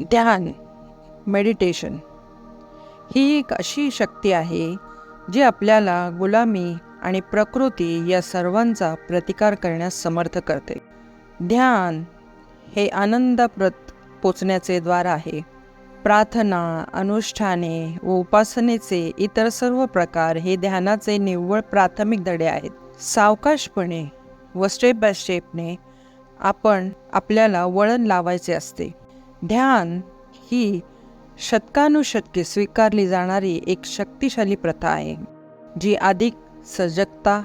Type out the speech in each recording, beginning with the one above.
ध्यान मेडिटेशन ही एक अशी शक्ती आहे जी आपल्याला गुलामी आणि प्रकृती या सर्वांचा प्रतिकार करण्यास समर्थ करते. ध्यान हे आनंदाप्रत पोचण्याचे द्वार आहे. प्रार्थना अनुष्ठाने व उपासनेचे इतर सर्व प्रकार हे ध्यानाचे निव्वळ प्राथमिक धडे आहेत. सावकाशपणे व स्टेप बाय स्टेपने आपण आपल्याला वळण लावायचे असते. ध्यान ही शतकानुशतके स्वीकारली जाणारी एक शक्तिशाली प्रथा आहे जी अधिक सजगता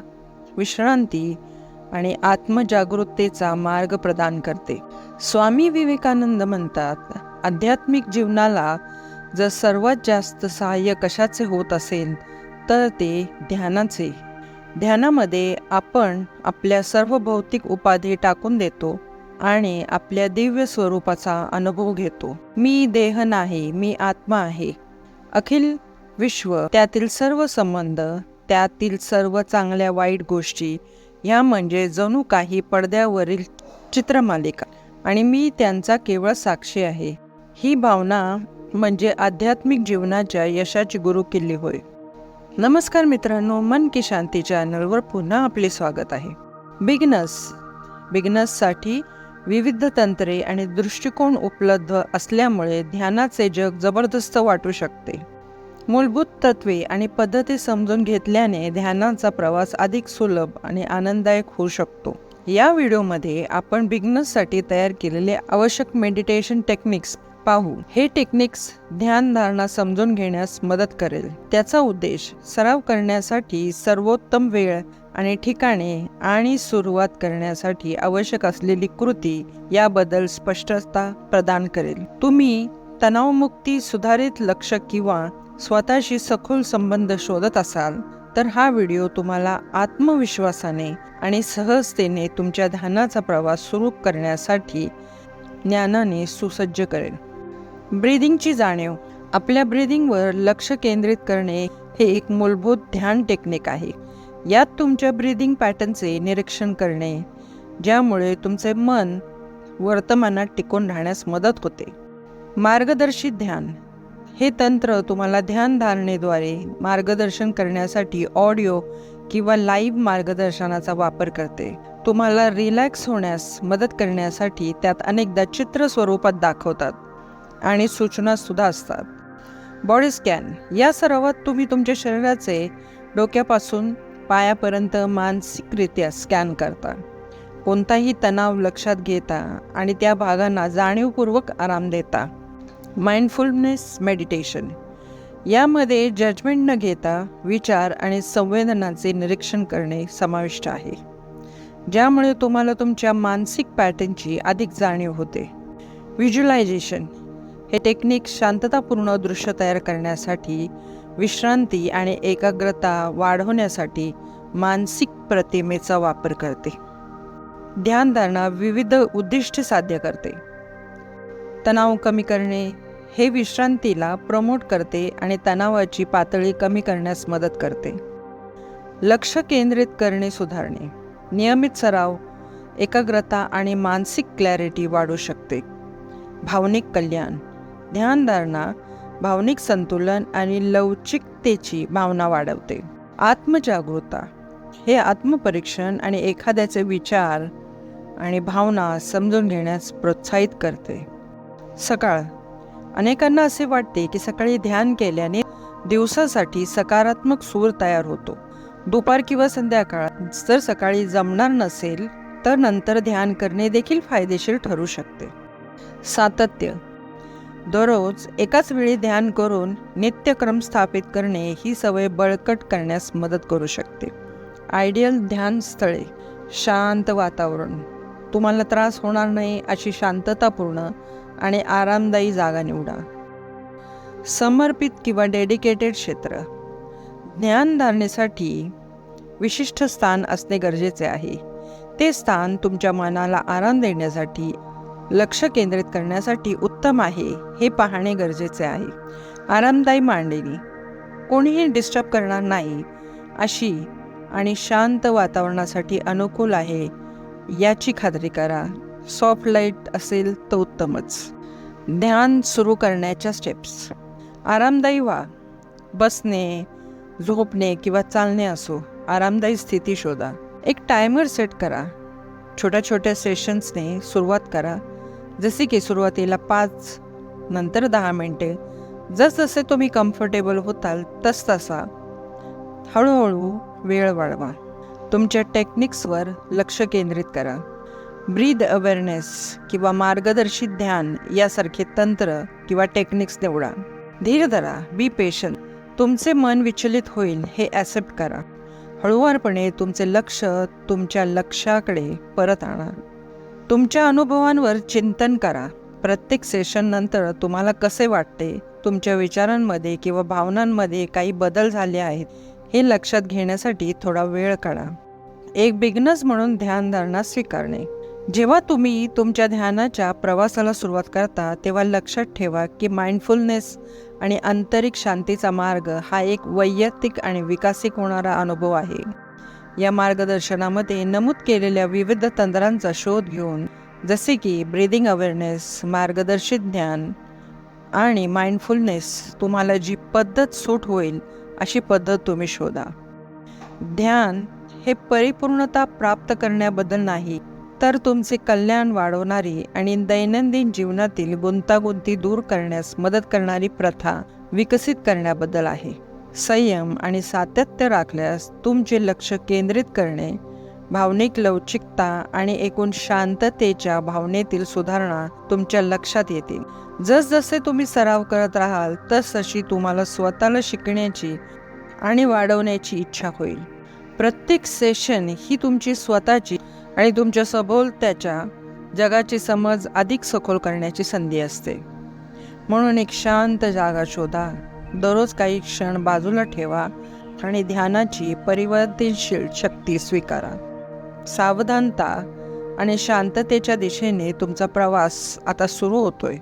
विश्रांती आणि आत्मजागृततेचा मार्ग प्रदान करते. स्वामी विवेकानंद म्हणतात आध्यात्मिक जीवनाला जर सर्वात जास्त सहाय्य कशाचे होत असेल तर ते ध्यानाचे. ध्यानामध्ये आपण आपल्या सर्व भौतिक उपाधी टाकून देतो आणि आपल्या दिव्य स्वरूपाचा अनुभव घेतो. मी देह नाही मी आत्मा आहे. अखिल विश्व त्यातील सर्व संबंध त्यातील सर्व चांगल्या वाईट गोष्टी ह्या म्हणजे जणू काही पडद्यावरील चित्रमालिका. आणि मी त्यांचा केवळ साक्षी आहे. ही भावना म्हणजे आध्यात्मिक जीवनाच्या यशाची गुरुकिल्ली होय. नमस्कार मित्रांनो मन की शांती चॅनलवर पुन्हा आपले स्वागत आहे. बिगनस बिगनससाठी विविध तंत्रे आणि दृष्टिकोन उपलब्ध असल्यामुळे ध्यानाचे जग जबरदस्त वाटू शकते. मूलभूत तत्वे आणि पद्धती समजून घेतल्याने ध्यानाचा प्रवास अधिक सुलभ आणि आनंददायक होऊ शकतो. या व्हिडिओमध्ये आपण बिगनर्ससाठी तयार केलेले आवश्यक मेडिटेशन टेक्निक्स पाहू. हे टेक्निक्स ध्यानधारणा समजून घेण्यास मदत करेल. त्याचा उद्देश सराव करण्यासाठी सर्वोत्तम वेळ आणि ठिकाणे आणि सुरुवात करण्यासाठी आवश्यक असलेली कृती याबद्दल स्पष्टता प्रदान करेल. तुम्ही तणावमुक्ती सुधारित लक्ष किंवा स्वतःशी सखोल संबंध शोधत असाल तर हा व्हिडिओ तुम्हाला आत्मविश्वासाने आणि सहजतेने तुमच्या ध्यानाचा प्रवास सुरू करण्यासाठी ज्ञानाने सुसज्ज करेल. ब्रीदिंगची जाणीव. आपल्या ब्रीदिंगवर लक्ष केंद्रित करणे हे एक मूलभूत ध्यान टेक्निक आहे. यात तुमच्या ब्रीदिंग पॅटर्नचे निरीक्षण करणे ज्यामुळे तुमचे मन वर्तमानात टिकून राहण्यास मदत होते. मार्गदर्शित ध्यान. हे तंत्र तुम्हाला ध्यानधारणेद्वारे मार्गदर्शन करण्यासाठी ऑडिओ किंवा लाईव्ह मार्गदर्शनाचा वापर करते. तुम्हाला रिलॅक्स होण्यास मदत करण्यासाठी त्यात अनेकदा चित्र स्वरूपात दाखवतात आणि सूचनासुद्धा असतात. बॉडी स्कॅन या सरावात तुम्ही तुमच्या शरीराचे डोक्यापासून पायापर्यंत मानसिकरित्या स्कॅन करता कोणताही तणाव लक्षात घेता आणि त्या भागांना जाणीवपूर्वक आराम देता. Mindfulness meditation. यामध्ये जजमेंट न घेता विचार आणि संवेदनाचे निरीक्षण करणे समाविष्ट आहे. ज्यामुळे तुम्हाला तुमच्या मानसिक पॅटर्नची अधिक जाणीव होते. व्हिज्युलायझेशन हे टेक्निक शांततापूर्ण दृश्य तयार करण्यासाठी विश्रांती आणि एकाग्रता वाढवण्यासाठी मानसिक प्रतिमेचा वापर करते. ध्यानधारणा विविध उद्दिष्ट साध्य करते. तणाव कमी करणे हे विश्रांतीला प्रमोट करते आणि तणावाची पातळी कमी करण्यास मदत करते. लक्ष केंद्रित करणे सुधारणे. नियमित सराव एकाग्रता आणि मानसिक क्लॅरिटी वाढू शकते. भावनिक कल्याण ध्यानधारणा भावनिक संतुलन आणि लवचिकतेची भावना वाढवते. आत्मजागृता हे आत्मपरीक्षण आणि एखाद्याचे विचार आणि भावना समजून घेण्यास प्रोत्साहित करते. सकाळ. अनेकांना असे वाटते की सकाळी ध्यान केल्याने दिवसासाठी सकारात्मक सूर तयार होतो. दुपार किंवा संध्याकाळ जर सकाळी जमणार नसेल तर नंतर ध्यान करणे देखील फायदेशीर ठरू शकते. सातत्य. दररोज एकाच वेळी ध्यान करून नित्यक्रम स्थापित करणे ही सवय बळकट करण्यास मदत करू शकते. आयडियल ध्यान स्थळे शांत वातावरण. तुम्हाला त्रास होणार नाही अशी शांततापूर्ण आणि आरामदायी जागा निवडा. समर्पित किंवा डेडिकेटेड क्षेत्र. ज्ञानधारणेसाठी विशिष्ट स्थान असणे गरजेचे आहे. ते स्थान तुमच्या मनाला आराम देण्यासाठी लक्ष केंद्रित करण्यासाठी उत्तम आहे हे पाहणे गरजेचे आहे. आरामदायी मांडणी कोणीही डिस्टर्ब करणार नाही. अशी आणि शांत वातावरणासाठी अनुकूल आहे याची खात्री करा. सॉफ्ट लाइट असेल तर उत्तमच. ध्यान सुरू करण्याच्या स्टेप्स आरामदायी व्हा. बसणे झोपणे किंवा चालणे असो आरामदायी स्थिती शोधा. एक टायमर सेट करा. छोट्या छोट्या सेशन्सने सुरुवात करा. जसे की सुरुवातीला पाच नंतर दहा मिनटे. जसजसे तुम्ही कम्फर्टेबल होताल तसतसा. हळूहळू वेळ वाढवा. तुमच्या टेक्निक्सवर लक्ष केंद्रित करा. ब्रीद अवेअरनेस किंवा मार्गदर्शित ध्यान यासारखे तंत्र किंवा टेक्निक्स निवडा. धीर धरा बी पेशंट तुमचे मन विचलित होईल हे ॲक्सेप्ट करा. हळुवारपणे तुमचे लक्ष तुमच्या लक्षाकडे परत आणा. तुमच्या अनुभवांवर चिंतन करा. प्रत्येक सेशननंतर तुम्हाला कसे वाटते? तुमच्या विचारांमध्ये किंवा भावनांमध्ये काही बदल झाले आहेत हे लक्षात घेण्यासाठी थोडा वेळ काढा. एक बिगनस म्हणून ध्यानधारणा स्वीकारणे. जेव्हा तुम्ही तुमच्या ध्यानाच्या प्रवासाला सुरुवात करता तेव्हा लक्षात ठेवा की माइंडफुलनेस आणि आंतरिक शांतीचा मार्ग हा एक वैयक्तिक आणि विकसित होणारा अनुभव आहे. या मार्गदर्शनामध्ये नमूद केलेल्या विविध तंत्रांचा शोध घेऊन जसे की ब्रीदिंग अवेअरनेस मार्गदर्शित ज्ञान आणि माइंडफुलनेस तुम्हाला जी पद्धत सूट होईल अशी पद्धत तुम्ही शोधा. ध्यान हे परिपूर्णता प्राप्त करण्याबद्दल नाही तर तुमचे कल्याण वाढवणारी आणि दैनंदिन जीवनातील गुंतागुंती दूर करण्यास मदत करणारी प्रथा विकसित करण्याबद्दल आहे. संयम आणि सातत्य राखल्यास तुमचे लक्ष केंद्रित करणे भावनिक लवचिकता आणि एकूण शांततेच्या भावनेतील सुधारणा तुमच्या लक्षात येतील. जसजसे तुम्ही सराव करत राहाल तसतशी तुम्हाला स्वतःला शिकण्याची आणि वाढवण्याची इच्छा होईल. प्रत्येक सेशन ही तुमची स्वतःची आणि तुमच्या सभोवत्याच्या जगाची समज अधिक सखोल करण्याची संधी असते. म्हणून एक शांत जागा शोधा. दररोज काही क्षण बाजूला ठेवा आणि ध्यानाची परिवर्तनशील शक्ती स्वीकारा. सावधानता आणि शांततेच्या दिशेने तुमचा प्रवास आता सुरू होतोय.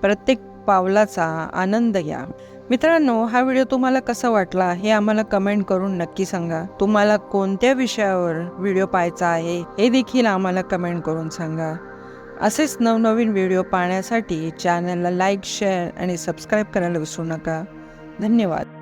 प्रत्येक पावलाचा आनंद घ्या. मित्रांनो हा व्हिडिओ तुम्हाला कसा वाटला हे आम्हाला कमेंट करून नक्की सांगा. तुम्हाला कोणत्या विषयावर व्हिडिओ पाहायचा आहे हे देखील आम्हाला कमेंट करून सांगा. असेच नवनवीन व्हिडिओ पाहण्यासाठी चॅनलला लाईक शेअर आणि सबस्क्राईब करायला विसरू नका. धन्यवाद.